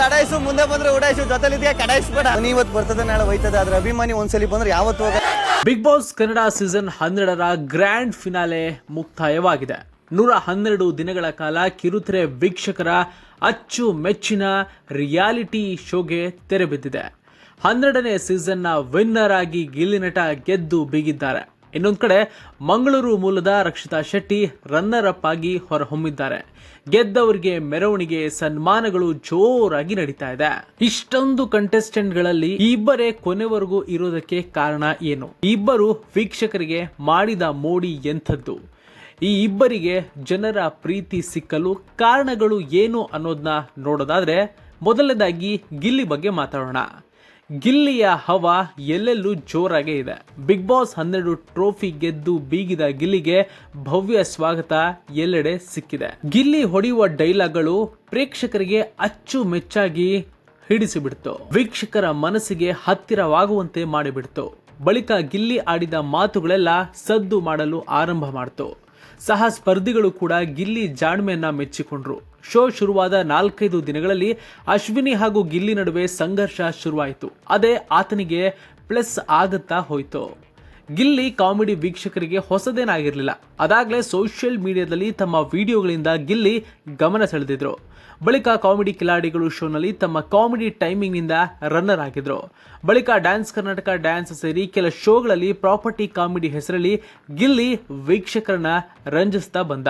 ಲಡಾಯಿಸು, ಮುಂದೆ ಬಂದ್ರೆ ಉಡಾಯಿಸು, ಜೊತೆಲಿದ್ಯಾ ಕಡಾಯಿಸ್ಬೇಡ ಅವ್ನು ಇವತ್ತು ಬರ್ತದೆ ನಾಳೆ ಹೋಯ್ತದೆ, ಆದ್ರೆ ಅಭಿಮಾನಿ ಒಂದ್ಸಲಿ ಬಂದ್ರೆ ಯಾವತ್ತು ಹೋಗ ಬಿಗ್ ಬಾಸ್ ಕನ್ನಡ ಸೀಸನ್ ಹನ್ನೆರಡರ ಗ್ರ್ಯಾಂಡ್ ಫಿನಾಲೆ ಮುಕ್ತಾಯವಾಗಿದೆ. ನೂರ ಹನ್ನೆರಡು ದಿನಗಳ ಕಾಲ ಕಿರುತೆರೆ ವೀಕ್ಷಕರ ಅಚ್ಚು ಮೆಚ್ಚಿನ ರಿಯಾಲಿಟಿ ಶೋಗೆ ತೆರೆ ಬಿದ್ದಿದೆ. ಹನ್ನೆರಡನೇ ಸೀಸನ್ನ ವಿನ್ನರ್ ಆಗಿ ಗಿಲ್ಲಿನಟ ಗೆದ್ದು ಬೀಗಿದ್ದಾರೆ. ಇನ್ನೊಂದು ಕಡೆ, ಮಂಗಳೂರು ಮೂಲದ ರಕ್ಷಿತಾ ಶೆಟ್ಟಿ ರನ್ನರ್ ಅಪ್ ಆಗಿ ಹೊರಹೊಮ್ಮಿದ್ದಾರೆ. ಗೆದ್ದವರಿಗೆ ಮೆರವಣಿಗೆ ಸನ್ಮಾನಗಳು ಜೋರಾಗಿ ನಡೀತಾ ಇದೆ. ಇಷ್ಟೊಂದು ಕಂಟೆಸ್ಟೆಂಟ್ಗಳಲ್ಲಿ ಇಬ್ಬರೇ ಕೊನೆವರೆಗೂ ಇರೋದಕ್ಕೆ ಕಾರಣ ಏನು? ಇಬ್ಬರು ವೀಕ್ಷಕರಿಗೆ ಮಾಡಿದ ಮೋಡಿ ಎಂಥದ್ದು? ಈ ಇಬ್ಬರಿಗೆ ಜನರ ಪ್ರೀತಿ ಸಿಕ್ಕಲು ಕಾರಣಗಳು ಏನು ಅನ್ನೋದನ್ನ ನೋಡೋದಾದ್ರೆ, ಮೊದಲನೇದಾಗಿ ಗಿಲ್ಲಿ ಬಗ್ಗೆ ಮಾತಾಡೋಣ. ಗಿಲ್ಲಿಯ ಹವಾ ಎಲ್ಲೆಲ್ಲೂ ಜೋರಾಗೇ ಇದೆ. ಬಿಗ್ ಬಾಸ್ ಹನ್ನೆರಡು ಟ್ರೋಫಿ ಗೆದ್ದು ಬೀಗಿದ ಗಿಲ್ಲಿಗೆ ಭವ್ಯ ಸ್ವಾಗತ ಎಲ್ಲೆಡೆ ಸಿಕ್ಕಿದೆ. ಗಿಲ್ಲಿ ಹೊಡೆಯುವ ಡೈಲಾಗ್ಗಳು ಪ್ರೇಕ್ಷಕರಿಗೆ ಅಚ್ಚು ಮೆಚ್ಚಾಗಿ ಹಿಡಿಸಿಬಿಡ್ತು. ವೀಕ್ಷಕರ ಮನಸ್ಸಿಗೆ ಹತ್ತಿರವಾಗುವಂತೆ ಮಾಡಿಬಿಡ್ತು. ಬಳಿಕ ಗಿಲ್ಲಿ ಆಡಿದ ಮಾತುಗಳೆಲ್ಲ ಸದ್ದು ಮಾಡಲು ಆರಂಭ ಮಾಡ್ತು. ಸಹ ಸ್ಪರ್ಧಿಗಳು ಕೂಡ ಗಿಲ್ಲಿ ಜಾಣ್ಮೆಯನ್ನ ಮೆಚ್ಚಿಕೊಂಡ್ರು. ಶೋ ಶುರುವಾದ ನಾಲ್ಕೈದು ದಿನಗಳಲ್ಲಿ ಅಶ್ವಿನಿ ಹಾಗೂ ಗಿಲ್ಲಿ ನಡುವೆ ಸಂಘರ್ಷ ಶುರುವಾಯಿತು. ಅದೇ ಆತನಿಗೆ ಪ್ಲಸ್ ಆಗುತ್ತಾ ಹೋಯಿತು. ಗಿಲ್ಲಿ ಕಾಮಿಡಿ ವೀಕ್ಷಕರಿಗೆ ಹೊಸದೇನಾಗಿರಲಿಲ್ಲ. ಅದಾಗಲೇ ಸೋಷಿಯಲ್ ಮೀಡಿಯಾದಲ್ಲಿ ತಮ್ಮ ವಿಡಿಯೋಗಳಿಂದ ಗಿಲ್ಲಿ ಗಮನ ಸೆಳೆದಿದ್ರು. ಬಳಿಕ ಕಾಮಿಡಿ ಕಿಲಾಡಿಗಳು ಶೋನಲ್ಲಿ ತಮ್ಮ ಕಾಮಿಡಿ ಟೈಮಿಂಗ್ನಿಂದ ರನ್ನರ್ ಆಗಿದ್ರು. ಬಳಿಕ ಡ್ಯಾನ್ಸ್ ಕರ್ನಾಟಕ ಡ್ಯಾನ್ಸ್ ಸೇರಿ ಕೆಲ ಶೋಗಳಲ್ಲಿ ಪ್ರಾಪರ್ಟಿ ಕಾಮಿಡಿ ಹೆಸರಲ್ಲಿ ಗಿಲ್ಲಿ ವೀಕ್ಷಕರನ್ನ ರಂಜಿಸ್ತಾ ಬಂದ.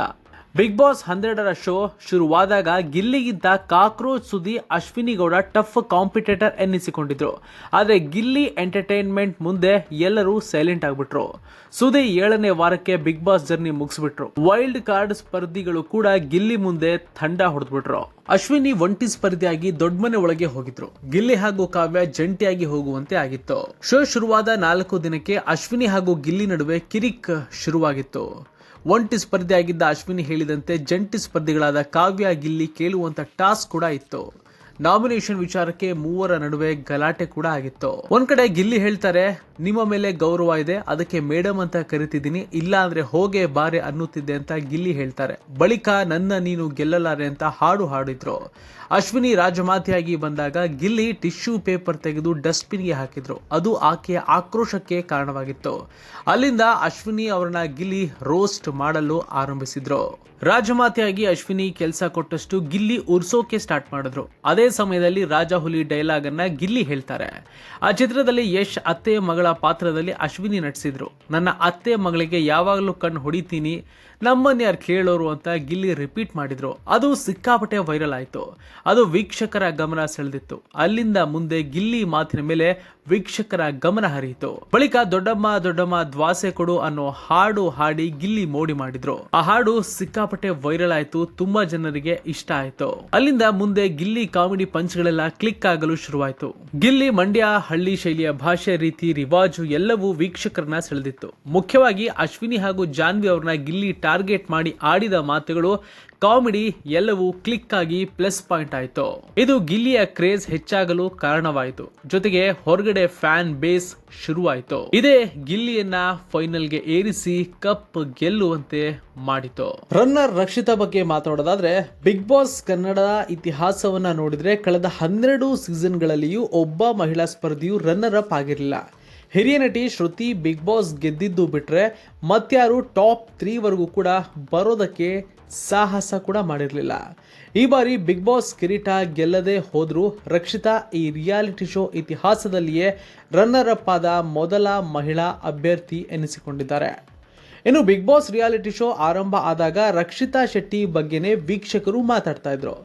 ಬಿಗ್ ಬಾಸ್ ಹನ್ನೆರಡರ ಶೋ ಶುರುವಾದಾಗ ಗಿಲ್ಲಿಗಿಂತ cockroach Sudhi Ashwini Gowda tough competitor ಎನ್ನಿಸಿಕೊಂಡಿದ್ರು. ಆದರೆ ಗಿಲ್ಲಿ ಎಂಟರ್ಟೈನ್ಮೆಂಟ್ ಮುಂದೆ ಎಲ್ಲರೂ ಸೈಲೆಂಟ್ ಆಗ್ಬಿಟ್ರು. ಸುದಿ ಏಳನೇ ವಾರಕ್ಕೆ ಬಿಗ್ ಬಾಸ್ ಜರ್ನಿ ಮುಗಿಸ್ಬಿಟ್ರು. ವೈಲ್ಡ್ ಕಾರ್ಡ್ ಸ್ಪರ್ಧಿಗಳು ಕೂಡ ಗಿಲ್ಲಿ ಮುಂದೆ ತಂಡ ಹೊಡೆದ್ಬಿಟ್ರು. ಅಶ್ವಿನಿ ಒಂಟಿ ಸ್ಪರ್ಧಿಯಾಗಿ ದೊಡ್ಡಮನೆ ಒಳಗೆ ಹೋಗಿದ್ರು. ಗಿಲ್ಲಿ ಹಾಗೂ ಕಾವ್ಯ ಜಂಟಿಯಾಗಿ ಹೋಗುವಂತೆ ಆಗಿತ್ತು. ಶೋ ಶುರುವಾದ ನಾಲ್ಕು ದಿನಕ್ಕೆ ಅಶ್ವಿನಿ ಹಾಗೂ ಗಿಲ್ಲಿ ನಡುವೆ ಕಿರಿಕ್ ಶುರುವಾಗಿತ್ತು. ಒಂಟಿ ಸ್ಪರ್ಧೆಯಾಗಿದ್ದ ಅಶ್ವಿನಿ ಹೇಳಿದಂತೆ ಜಂಟಿ ಸ್ಪರ್ಧಿಗಳಾದ ಕಾವ್ಯ ಗಿಲ್ಲಿ ಕೇಳುವಂತ ಟಾಸ್ಕ್ ಕೂಡ ಇತ್ತು. ನಾಮಿನೇಷನ್ ವಿಚಾರಕ್ಕೆ ಮೂವರ ನಡುವೆ ಗಲಾಟೆ ಕೂಡ ಆಗಿತ್ತು. ಒಂದ್ ಕಡೆ ಗಿಲ್ಲಿ ಹೇಳ್ತಾರೆ, ನಿಮ್ಮ ಮೇಲೆ ಗೌರವ ಇದೆ, ಅದಕ್ಕೆ ಮೇಡಮ್ ಅಂತ ಕರಿತಿದ್ದೀನಿ, ಇಲ್ಲ ಅಂದ್ರೆ ಹೋಗೆ ಬಾರೆ ಅನ್ನುತ್ತಿದ್ದೆ ಅಂತ ಗಿಲ್ಲಿ ಹೇಳ್ತಾರೆ. ಬಳಿಕ ನನ್ನ ನೀನು ಗೆಲ್ಲಲಾರೆ ಅಂತ ಹಾಡು ಹಾಡಿದ್ರು. ಅಶ್ವಿನಿ ರಾಜಮಾತೆಯಾಗಿ ಬಂದಾಗ ಗಿಲ್ಲಿ ಟಿಶ್ಯೂ ಪೇಪರ್ ತೆಗೆದು ಡಸ್ಟ್ಬಿನ್ಗೆ ಹಾಕಿದ್ರು. ಅದು ಆಕೆಯ ಆಕ್ರೋಶಕ್ಕೆ ಕಾರಣವಾಗಿತ್ತು. ಅಲ್ಲಿಂದ ಅಶ್ವಿನಿ ಅವರನ್ನ ಗಿಲ್ಲಿ ರೋಸ್ಟ್ ಮಾಡಲು ಆರಂಭಿಸಿದ್ರು. ರಾಜಮಾತೆಯಾಗಿ ಅಶ್ವಿನಿ ಕೆಲಸ ಕೊಟ್ಟಷ್ಟು ಗಿಲ್ಲಿ ಉರ್ಸೋಕೆ ಸ್ಟಾರ್ಟ್ ಮಾಡಿದ್ರು. ಅದೇ ಸಮಯದಲ್ಲಿ ರಾಜ ಹುಲಿ ಡೈಲಾಗ್ ಅನ್ನ ಗಿಲ್ಲಿ ಹೇಳ್ತಾರೆ. ಆ ಚಿತ್ರದಲ್ಲಿ ಯಶ್ ಅತ್ತೆ ಮಗಳ ಪಾತ್ರದಲ್ಲಿ ಅಶ್ವಿನಿ ನಟಿಸಿದ್ರು. ನನ್ನ ಅತ್ತೆ ಮಗಳಿಗೆ ಯಾವಾಗಲೂ ಕಣ್ಣು ಹೊಡಿತೀನಿ. ನಮ್ಮನ್ನ ಯಾರು ಕೇಳೋರು ಅಂತ ಗಿಲ್ಲಿ ರಿಪೀಟ್ ಮಾಡಿದ್ರು. ಅದು ಸಿಕ್ಕಾಪಟ್ಟೆ ವೈರಲ್ ಆಯಿತು. ಅದು ವೀಕ್ಷಕರ ಗಮನ ಸೆಳೆದಿತ್ತು. ಅಲ್ಲಿಂದ ಮುಂದೆ ಗಿಲ್ಲಿ ಮಾತಿನ ಮೇಲೆ ವೀಕ್ಷಕರ ಗಮನ ಹರಿಯಿತು. ಬಳಿಕ ದೊಡ್ಡಮ್ಮ ದೊಡ್ಡಮ್ಮ ದ್ವಾಸೆ ಕೊಡು ಅನ್ನೋ ಹಾಡು ಹಾಡಿ ಗಿಲ್ಲಿ ಮೋಡಿ ಮಾಡಿದ್ರು. ಆ ಹಾಡು ಸಿಕ್ಕಾಪಟ್ಟೆ ವೈರಲ್ ಆಯ್ತು, ತುಂಬಾ ಜನರಿಗೆ ಇಷ್ಟ ಆಯ್ತು. ಅಲ್ಲಿಂದ ಮುಂದೆ ಗಿಲ್ಲಿ ಕಾಮಿಡಿ ಪಂಚ್ಗಳೆಲ್ಲ ಕ್ಲಿಕ್ ಆಗಲು ಶುರುವಾಯ್ತು. ಗಿಲ್ಲಿ ಮಂಡ್ಯ, ಹಳ್ಳಿ ಶೈಲಿಯ ಭಾಷೆ, ರೀತಿ, ರಿವಾಜು ಎಲ್ಲವೂ ವೀಕ್ಷಕರನ್ನ ಸೆಳೆದಿತ್ತು. ಮುಖ್ಯವಾಗಿ ಅಶ್ವಿನಿ ಹಾಗೂ ಜಾನ್ವಿ ಅವ್ರನ್ನ ಗಿಲ್ಲಿ ಟಾರ್ಗೆಟ್ ಮಾಡಿ ಆಡಿದ ಮಾತುಗಳು ಕಾಮಿಡಿ ಎಲ್ಲವೂ ಕ್ಲಿಕ್ ಆಗಿ ಪ್ಲಸ್ ಪಾಯಿಂಟ್ ಆಯಿತು. ಇದು ಗಿಲ್ಲಿಯ ಕ್ರೇಜ್ ಹೆಚ್ಚಾಗಲು ಕಾರಣವಾಯಿತು. ಜೊತೆಗೆ ಹೊರಗಡೆ ಫ್ಯಾನ್ ಬೇಸ್ ಶುರುವಾಯಿತು. ಇದೇ ಗಿಲ್ಲಿಯನ್ನ ಫೈನಲ್ಗೆ ಏರಿಸಿ ಕಪ್ ಗೆಲ್ಲುವಂತೆ ಮಾಡಿತು. ರನ್ನರ್ ರಕ್ಷಿತಾ ಬಗ್ಗೆ ಮಾತಾಡೋದಾದ್ರೆ ಬಿಗ್ ಬಾಸ್ ಕನ್ನಡ ಇತಿಹಾಸವನ್ನ ನೋಡಿದ್ರೆ, ಕಳೆದ ಹನ್ನೆರಡು ಸೀಸನ್ಗಳಲ್ಲಿಯೂ ಒಬ್ಬ ಮಹಿಳಾ ಸ್ಪರ್ಧಿಯು ರನ್ನರ್ ಅಪ್ ಆಗಿರಲಿಲ್ಲ. ಹಿರಿಯ ನಟಿ ಶ್ರುತಿ ಬಿಗ್ ಬಾಸ್ ಗೆದ್ದಿದ್ದು ಬಿಟ್ರೆ ಮತ್ಯಾರು ಟಾಪ್ ತ್ರೀವರೆಗೂ ಕೂಡ ಬರೋದಕ್ಕೆ ಸಾಹಸ ಕೂಡ ಮಾಡಿರಲಿಲ್ಲ. ಈ ಬಾರಿ ಬಿಗ್ ಬಾಸ್ ಕಿರೀಟ ಗೆಲ್ಲದೆ ಹೋದರೂ ರಕ್ಷಿತಾ ಈ ರಿಯಾಲಿಟಿ ಶೋ ಇತಿಹಾಸದಲ್ಲಿಯೇ ರನ್ನರ್ ಅಪ್ ಆದ ಮೊದಲ ಮಹಿಳಾ ಅಭ್ಯರ್ಥಿ ಎನಿಸಿಕೊಂಡಿದ್ದಾರೆ. ಇನ್ನು ಬಿಗ್ ಬಾಸ್ ರಿಯಾಲಿಟಿ ಶೋ ಆರಂಭ ಆದಾಗ ರಕ್ಷಿತಾ ಶೆಟ್ಟಿ ಬಗ್ಗೆನೇ ವೀಕ್ಷಕರು ಮಾತಾಡ್ತಾ ಇದ್ರು.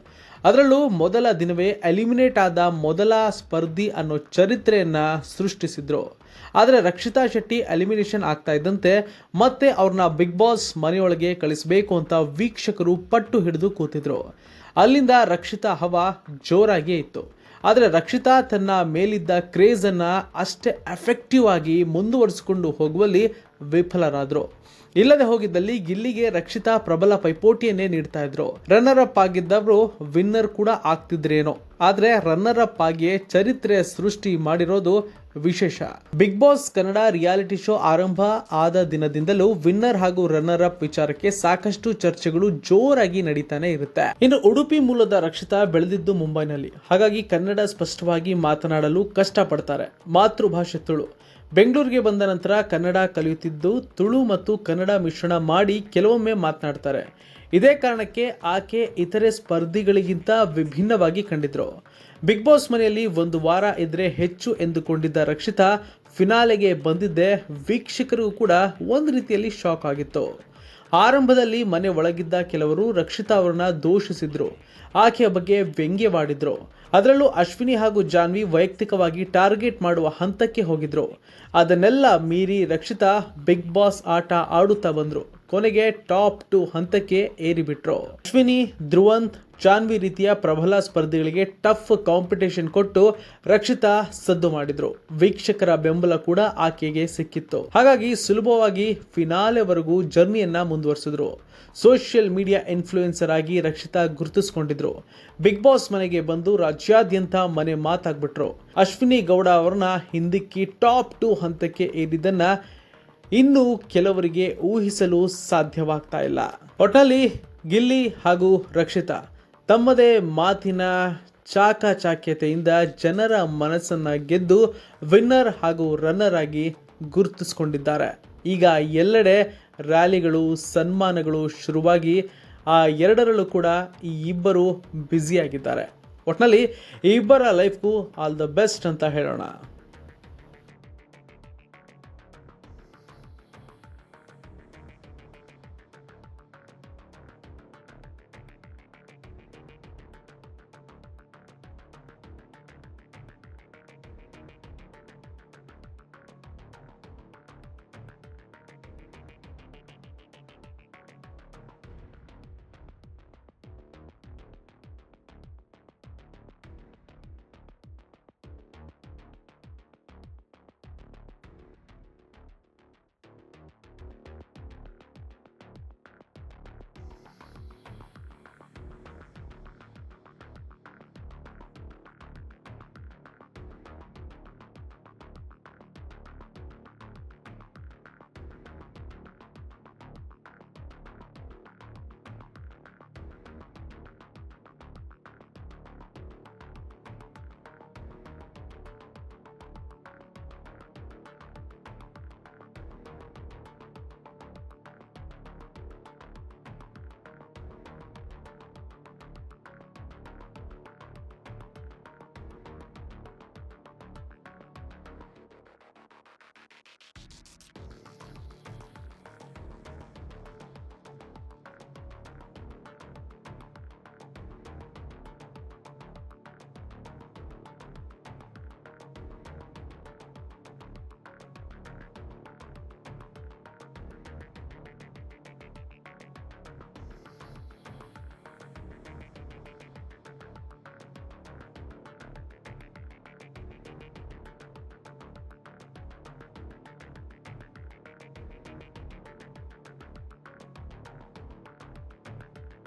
ಅದರಲ್ಲೂ ಮೊದಲ ದಿನವೇ ಎಲಿಮಿನೇಟ್ ಆದ ಮೊದಲ ಸ್ಪರ್ಧಿ ಅನ್ನೋ ಚರಿತ್ರೆಯನ್ನ ಸೃಷ್ಟಿಸಿದ್ರು. ಆದರೆ ರಕ್ಷಿತಾ ಶೆಟ್ಟಿ ಎಲಿಮಿನೇಷನ್ ಆಗ್ತಾ ಇದ್ದಂತೆ ಮತ್ತೆ ಅವ್ರನ್ನ ಬಿಗ್ ಬಾಸ್ ಮನೆಯೊಳಗೆ ಕಳಿಸಬೇಕು ಅಂತ ವೀಕ್ಷಕರು ಪಟ್ಟು ಹಿಡಿದು ಕೂತಿದ್ರು. ಅಲ್ಲಿಂದ ರಕ್ಷಿತಾ ಹವಾ ಜೋರಾಗಿಯೇ ಇತ್ತು. ಆದರೆ ರಕ್ಷಿತಾ ತನ್ನ ಮೇಲಿದ್ದ ಕ್ರೇಜನ್ನು ಅಷ್ಟೇ ಎಫೆಕ್ಟಿವ್ ಆಗಿ ಮುಂದುವರಿಸಿಕೊಂಡು ಹೋಗುವಲ್ಲಿ ವಿಫಲರಾದರು. ಇಲ್ಲದೆ ಹೋಗಿದ್ದಲ್ಲಿ ಗಿಲ್ಲಿಗೆ ರಕ್ಷಿತಾ ಪ್ರಬಲ ಪೈಪೋಟಿಯನ್ನೇ ನೀಡ್ತಾ ಇದ್ರು. ರನ್ನರ್ ಅಪ್ ಆಗಿದ್ದವರು ವಿನ್ನರ್ ಕೂಡ ಆಗ್ತಿದ್ರೇನೋ. ಆದರೆ ರನ್ನರ್ ಅಪ್ ಆಗಿಯೇ ಚರಿತ್ರೆ ಸೃಷ್ಟಿ ಮಾಡಿರೋದು ವಿಶೇಷ. Bigg Boss Kannada reality show ಆರಂಭ ಆದ ದಿನದಿಂದಲೂ ವಿನ್ನರ್ ಹಾಗೂ ರನ್ನರ್ ಅಪ್ ವಿಚಾರಕ್ಕೆ ಸಾಕಷ್ಟು ಚರ್ಚೆಗಳು ಜೋರಾಗಿ ನಡೀತಾನೆ ಇರುತ್ತೆ. ಇನ್ನು ಉಡುಪಿ ಮೂಲದ ರಕ್ಷಿತಾ ಬೆಳೆದಿದ್ದು ಮುಂಬೈನಲ್ಲಿ. ಹಾಗಾಗಿ ಕನ್ನಡ ಸ್ಪಷ್ಟವಾಗಿ ಮಾತನಾಡಲು ಕಷ್ಟಪಡ್ತಾರೆ. ಮಾತೃಭಾಷೆ ತುಳು. ಬೆಂಗಳೂರಿಗೆ ಬಂದ ನಂತರ ಕನ್ನಡ ಕಲಿಯುತ್ತಿದ್ದು ತುಳು ಮತ್ತು ಕನ್ನಡ ಮಿಶ್ರಣ ಮಾಡಿ ಕೆಲವೊಮ್ಮೆ ಮಾತನಾಡ್ತಾರೆ. ಇದೇ ಕಾರಣಕ್ಕೆ ಆಕೆ ಇತರೆ ಸ್ಪರ್ಧಿಗಳಿಗಿಂತ ವಿಭಿನ್ನವಾಗಿ ಕಂಡಿದ್ರು. ಬಿಗ್ ಬಾಸ್ ಮನೆಯಲ್ಲಿ ಒಂದು ವಾರ ಇದ್ರೆ ಹೆಚ್ಚು ಎಂದುಕೊಂಡಿದ್ದ ರಕ್ಷಿತಾ ಫಿನಾಲೆಗೆ ಬಂದಿದ್ದೆ ವೀಕ್ಷಕರಿಗೂ ಕೂಡ ಒಂದು ರೀತಿಯಲ್ಲಿ ಶಾಕ್ ಆಗಿತ್ತು. ಆರಂಭದಲ್ಲಿ ಮನೆ ಒಳಗಿದ್ದ ಕೆಲವರು ರಕ್ಷಿತಾ ಅವರನ್ನ ದೂಷಿಸಿದ್ರು. ಆಕೆಯ ಬಗ್ಗೆ ವ್ಯಂಗ್ಯವಾಡಿದ್ರು. ಅದರಲ್ಲೂ ಅಶ್ವಿನಿ ಹಾಗೂ ಜಾನ್ವಿ ವೈಯಕ್ತಿಕವಾಗಿ ಟಾರ್ಗೆಟ್ ಮಾಡುವ ಹಂತಕ್ಕೆ ಹೋಗಿದ್ರು. ಅದನ್ನೆಲ್ಲ ಮೀರಿ ರಕ್ಷಿತಾ ಬಿಗ್ ಬಾಸ್ ಆಟ ಆಡುತ್ತಾ ಬಂದ್ರು. ಕೊನೆಗೆ ಟಾಪ್ ಟು ಹಂತಕ್ಕೆ ಏರಿಬಿಟ್ರು. ಅಶ್ವಿನಿ, ಧ್ರುವಂತ್, ಜಾನ್ವಿ ರೀತಿಯ ಪ್ರಬಲ ಸ್ಪರ್ಧಿಗಳಿಗೆ ಟಫ್ ಕಾಂಪಿಟೇಷನ್ ಕೊಟ್ಟು ರಕ್ಷಿತಾ ಸದ್ದು ಮಾಡಿದ್ರು. ವೀಕ್ಷಕರ ಬೆಂಬಲ ಕೂಡ ಆಕೆಗೆ ಸಿಕ್ಕಿತ್ತು. ಹಾಗಾಗಿ ಸುಲಭವಾಗಿ ಫಿನಾಲೆವರೆಗೂ ಜರ್ನಿಯನ್ನ ಮುಂದುವರಿಸಿದ್ರು. ಸೋಷಿಯಲ್ ಮೀಡಿಯಾ ಇನ್ಫ್ಲೂಯೆನ್ಸರ್ ಆಗಿ ರಕ್ಷಿತಾ ಗುರುತಿಸಿಕೊಂಡಿದ್ರು. ಬಿಗ್ ಬಾಸ್ ಮನೆಗೆ ಬಂದು ರಾಜ್ಯಾದ್ಯಂತ ಮನೆ ಮಾತಾಗ್ಬಿಟ್ರು. ಅಶ್ವಿನಿ ಗೌಡ ಅವರನ್ನ ಹಿಂದಿಕ್ಕಿ ಟಾಪ್ ಟು ಹಂತಕ್ಕೆ ಏರಿದ್ದನ್ನ ಇನ್ನು ಕೆಲವರಿಗೆ ಊಹಿಸಲು ಸಾಧ್ಯವಾಗ್ತಾ ಇಲ್ಲ. ಒಟ್ಟಲ್ಲಿ ಗಿಲ್ಲಿ ಹಾಗೂ ರಕ್ಷಿತಾ ತಮ್ಮದೇ ಮಾತಿನ ಚಾಕಚಾಕ್ಯತೆಯಿಂದ ಜನರ ಮನಸ್ಸನ್ನ ಗೆದ್ದು ವಿನ್ನರ್ ಹಾಗೂ ರನ್ನರ್ ಆಗಿ ಗುರುತಿಸಿಕೊಂಡಿದ್ದಾರೆ. ಈಗ ಎಲ್ಲೆಡೆ ರ್ಯಾಲಿಗಳು, ಸನ್ಮಾನಗಳು ಶುರುವಾಗಿ, ಆ ಎರಡರಲ್ಲೂ ಕೂಡ ಈ ಇಬ್ಬರು ಬ್ಯುಸಿಯಾಗಿದ್ದಾರೆ. ಒಟ್ಟಿನಲ್ಲಿ ಈ ಇಬ್ಬರ ಲೈಫ್ಗೂ ಆಲ್ ದ ಬೆಸ್ಟ್ ಅಂತ ಹೇಳೋಣ.